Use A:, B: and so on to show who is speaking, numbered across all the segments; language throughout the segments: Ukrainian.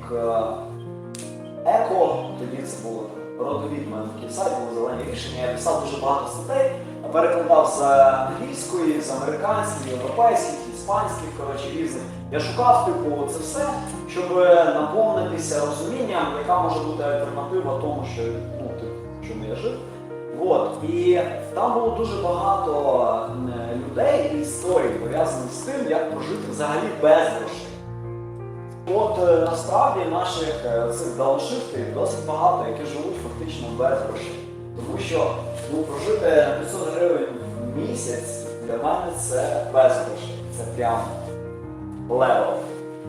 A: бік е, еко, тоді це було родовід в мене такий сайт, були зелені рішення. Я писав дуже багато статей, перекладав з англійської, з американської, європейських, іспанських, коротше, різних. Я шукав, типу, це все, щоб наповнитися розумінням, яка може бути альтернатива тому, що ну, типу, чому я жив. От. І там було дуже багато е, людей і історій пов'язаних з тим, як прожити взагалі без грошей. От е, насправді наших е, цих дауншифтів досить багато, які живуть фактично без грошей. Тому що ну, прожити 500 гривень в місяць для мене це без грошей. Це прям левел.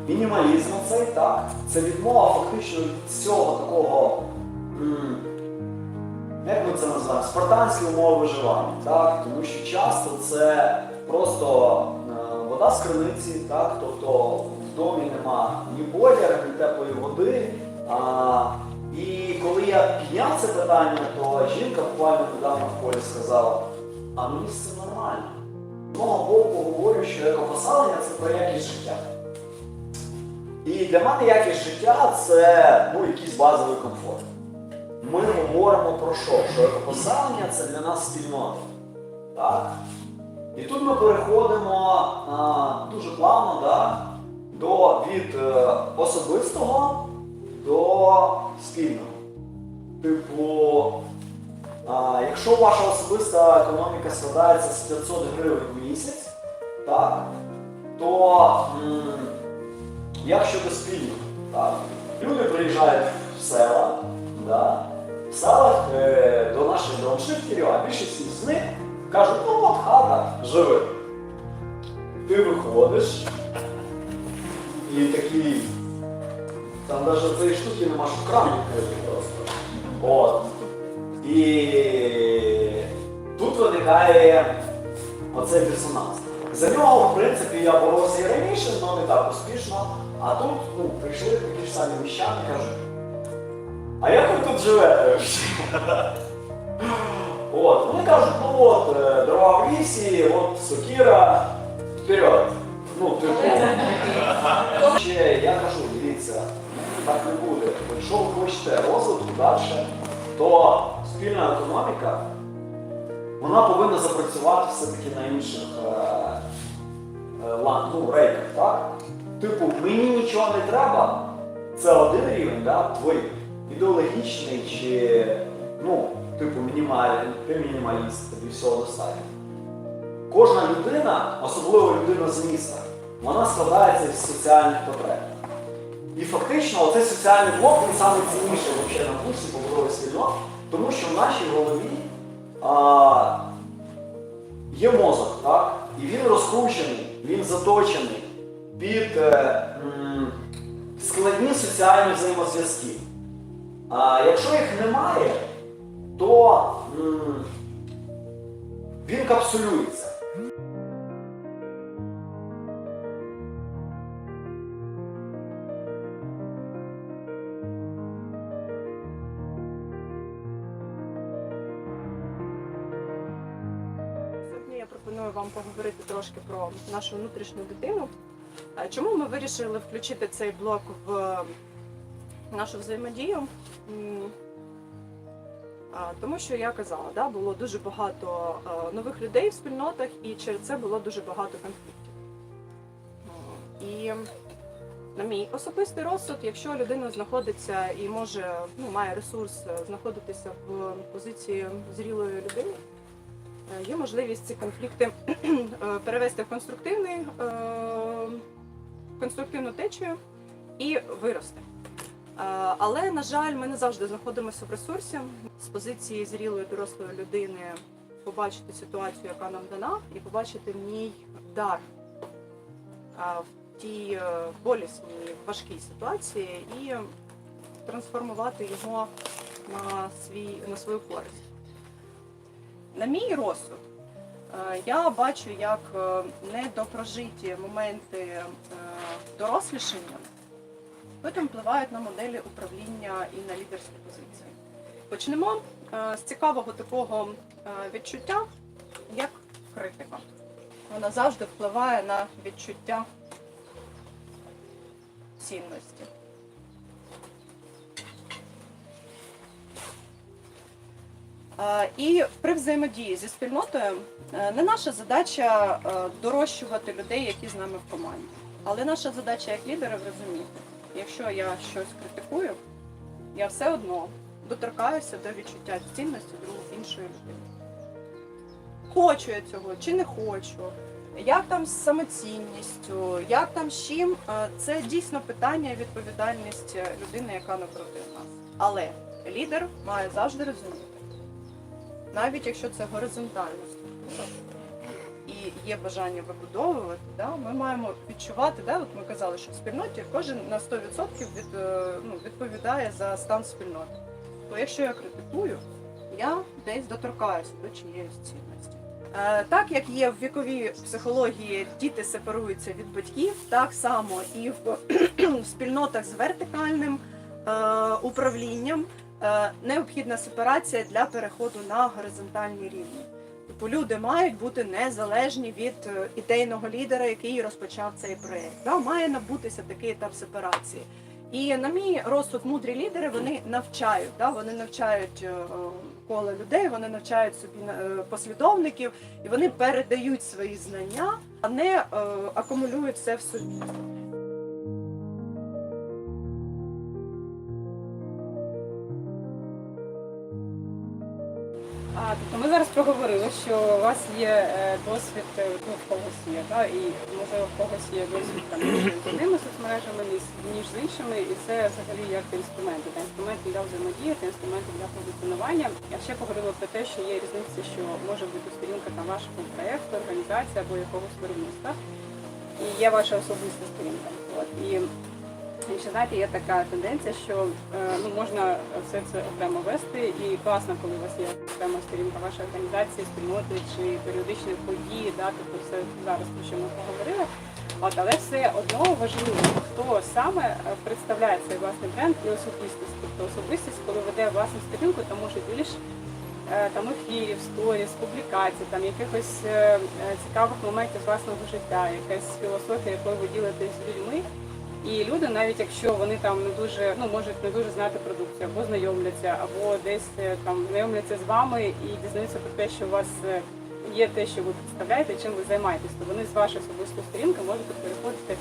A: Мінімалізм цей так. Це відмова фактично від всього такого. м, як ми це називаємо? Спартанські умови виживання, так? Тому що часто це просто е, вода з криниці, так? Тобто в домі нема ні бойлера, ні теплої води. А, і коли я підняв це питання, то жінка буквально недавно в полі сказала, а мені з нормально. З мого боку говорю, що екопоселення це про якість життя. І для мене якість життя це ну, якийсь базовий комфорт. Ми говоримо про що? Що екопоселення це для нас спільнота. Так? І тут ми переходимо а, дуже плавно да, до, від е, особистого до спільного. Типу, а, якщо ваша особиста економіка складається з 500 гривень в місяць, так, то м, як щодо спільного? Так? Люди приїжджають в села, да? в селах е, до наших дауншифтерів, а більшість з них кажуть, ну от хата, живи. Ти виходиш і такий. Там навіть цієї штуки нема, що кран відкрити просто. От. І тут виникає оцей дисонанс. За нього, в принципі, я боровся і раніше, але не так успішно. А тут ну, прийшли такі ж самі міщани кажуть, а як ви тут живете? От, вони кажуть, ну от, е, дрова в лісі, от сокіра, вперед. Ну, типу. Ще я кажу, дивіться, так не буде. Якщо ви хочете розвитку далі, то спільна економіка вона повинна запрацювати все-таки на інших е, е, ну, рейках, так? Типу, мені нічого не треба, це один рівень, да? твій ідеологічний чи, ну, типу, мінімальний, ти мінімаліст, тобі всього достатньо. Кожна людина, особливо людина з міста, вона складається із соціальних потреб. І фактично оцей соціальний блок він саме цінніший взагалі на курсі побудови спільнот, тому що в нашій голові а, є мозок, так? І він розкручений, він заточений під е, м, складні соціальні взаємозв'язки. А якщо їх немає, то м, він капсулюється.
B: Пропоную вам поговорити трошки про нашу внутрішню дитину. Е, Чому ми вирішили включити цей блок в нашу взаємодію? Тому що я казала, да, було дуже багато е, нових людей в спільнотах, і через це було дуже багато конфліктів. І на мій особистий розсуд, якщо людина знаходиться і може, ну, має ресурс е, знаходитися в позиції зрілої людини, Е, Є можливість ці конфлікти е, перевести в конструктивний, е, конструктивну течію і вирости. Е, Але, на жаль, ми не завжди знаходимося в ресурсі з позиції зрілої дорослої людини побачити ситуацію, яка нам дана, і побачити в ній дар е, в тій е, болісній, важкій ситуації і трансформувати його на, свій, на свою користь. На мій розсуд, е, я бачу, як е, недопрожиті моменти е, дорослішання потім впливають на моделі управління і на лідерські позиції. Почнемо з цікавого такого відчуття, як критика. Вона завжди впливає на відчуття цінності. І при взаємодії зі спільнотою е, не наша задача е, дорощувати людей, які з нами в команді. Але наша задача як лідерів розуміти, якщо я щось критикую, я все одно доторкаюся до відчуття цінності іншої людини. Хочу я цього чи не хочу, як там з самоцінністю, як там з чим, е, це дійсно питання і відповідальність людини, яка напроти нас. Але лідер має завжди розуміти, навіть якщо це горизонтальна структура і є бажання вибудовувати, да, ми маємо відчувати, да, от ми казали, що в спільноті кожен на 100% від, е, ну, відповідає за стан спільноти. То якщо я критикую, я десь доторкаюся до чиєїсь цінності. Е, Так як є в віковій психології діти сепаруються від батьків, так само і в, в спільнотах з вертикальним е, управлінням необхідна сепарація для переходу на горизонтальні рівні. Типу люди мають бути незалежні від е, ідейного лідера, який розпочав цей проєкт. Да, має набутися такий етап сепарації. І на мій розсуд мудрі лідери вони навчають, да, вони навчають е, коло людей, вони навчають собі е, послідовників, і вони передають свої знання, а не е, акумулюють все в собі.
C: Зараз проговорили, що у вас є е, досвід, е, ну, в когось є, да? і може в когось є досвід там, ніж з одними соцмережами, ніж з іншими, і це взагалі як інструменти. Та інструменти для взаємодії, та інструменти для позиціонування. Я ще поговорила про те, що є різниця, що може бути сторінка там вашого проєкту, організації або якогось виробництва. І є ваша особиста сторінка. От. І і ще знаєте, є така тенденція, що е, ну можна все це окремо вести, і класно, коли у вас є окрема сторінка вашої організації, спільноти чи періодичні події, да, тобто все зараз про що ми поговорили. От, але все одно важливо, хто саме е, представляє цей власний бренд і особистість. Тобто особистість, коли веде власну сторінку, то може більш е, там ефірів, сторіс, публікацій, там якихось цікавих моментів власного життя, якась філософія, якою ви ділитесь з людьми. І люди, навіть якщо вони там не дуже ну можуть не дуже знати продукцію, або знайомляться, або десь е, там знайомляться з вами і дізнаються про те, що у вас е, є те, що ви представляєте, чим ви займаєтесь, то вони з вашої особистої сторінки можуть переходити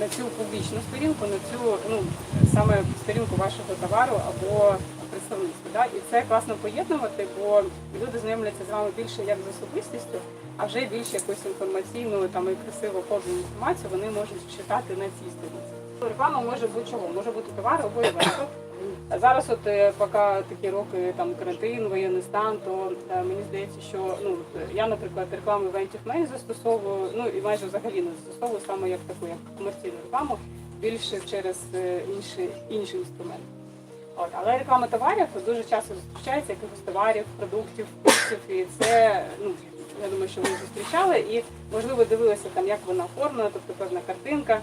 C: на цю публічну сторінку, на цю ну саме сторінку вашого товару або представництва. Да? І це класно поєднувати, бо люди знайомляться з вами більше як з особистістю, а вже більше якусь інформаційну там і красиво подану інформацію вони можуть читати на цій сторінці. Реклама може бути чого, може бути товар або івент. А Зараз, от е, поки такі роки там карантин, воєнний стан, то е, мені здається, що ну я, наприклад, рекламу івентів менш застосовую, ну і майже взагалі не застосовую саме як таку, як комерційну рекламу, більше через е, інші інші інструменти. От, але реклама товарів дуже часто зустрічається якихось товарів, продуктів, курсів, і це ну я думаю, що ви зустрічали, і можливо дивилися там, як вона оформлена, тобто певна картинка,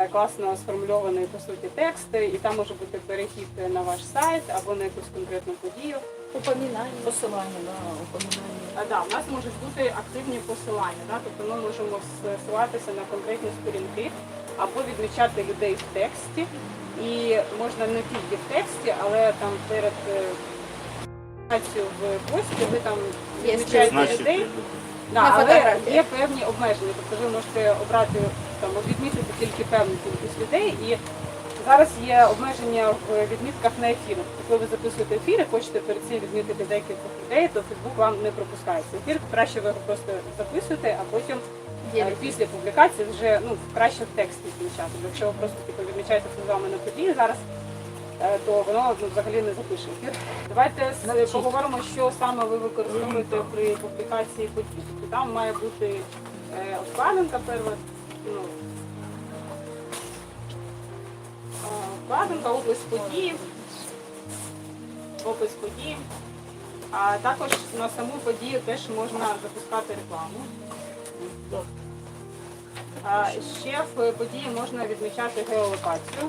C: е, класно сформульований по суті текст, і там може бути перехід на ваш сайт або на якусь конкретну подію.
D: Упоминання, посилання на упоминання.
C: А, да, у нас можуть бути активні посилання, да? тобто ми можемо ссилатися на конкретні сторінки або відмічати людей в тексті. І можна не тільки в тексті, але там перед е, в пості ви там відмічаєте людей. Да,
D: На
C: але є певні обмеження, тобто ви можете обрати там відмітити тільки певну кількість людей. І зараз є обмеження в відмітках на ефірах. Коли ви записуєте ефір і хочете перед цим відмітити декількох людей, то Фейсбук вам не пропускає цей ефір. Краще ви його просто записуєте, а потім е, після публікації вже ну краще в тексті відмічати. Бо Якщо ви просто типу, відмічаєте вами на події зараз, е, то воно ну, взагалі не запише ефір. Давайте
D: Навчіть.
C: поговоримо, що саме ви використовуєте при публікації подій. Тобто Там має бути е, обкладинка перша, ну, е, обкладинка, опис події, опис події. А також на саму подію теж можна запускати рекламу. Ще в події можна відмічати геолокацію.